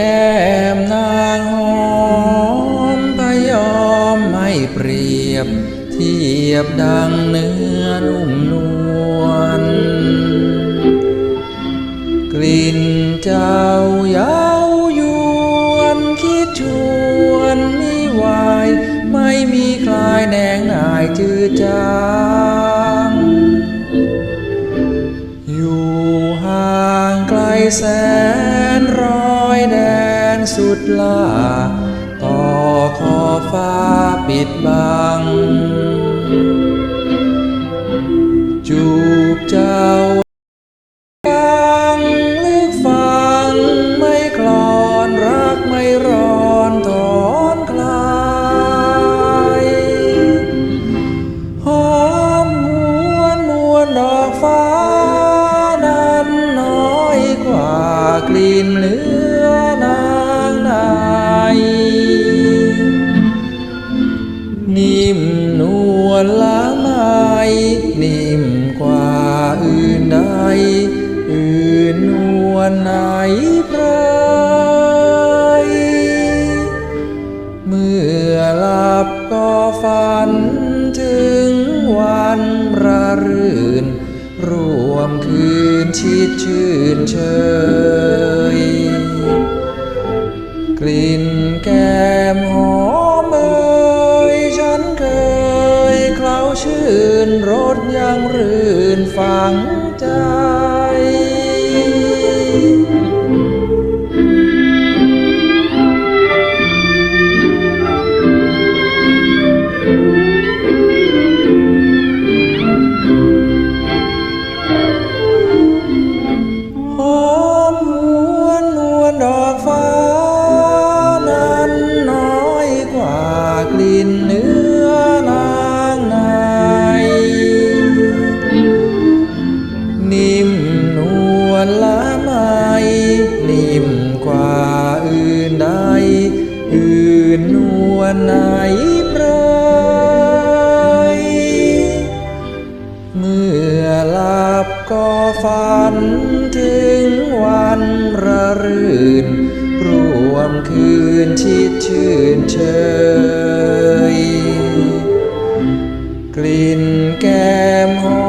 แก้มนางหอมพยอมไม่เปรียบ เทียบดังเนื้อนุ่มนวลกลิ่นเจ้ายาวยวนคิดชวนมิวาย ไม่มีใครแนงนายจือจางอยู่ห่างไกลแสน สุดลาต่อขอฟ้าปิดบัง จูบเจ้าฟังลึกฟังไม่คลอนรักไม่ร้อนถอนคลายหอมหวนมวนดอกฟ้านั้นน้อยกว่ากลิ่นเนื้อ เพรเมื่อหลับก็ฝันถึงวันระรื่น รวมคืนชิดชื่นเชย กลิ่นแก้มหอมเอ่ยฉันเคยเคล้าชื่นรสยังรื่นฝังใจ อื่นนวลไหนเปรยเมื่อหลับก็ฝันถึงวันระรื่นรวมคืนชิดชื่นเชยกลิ่นแก้มหอม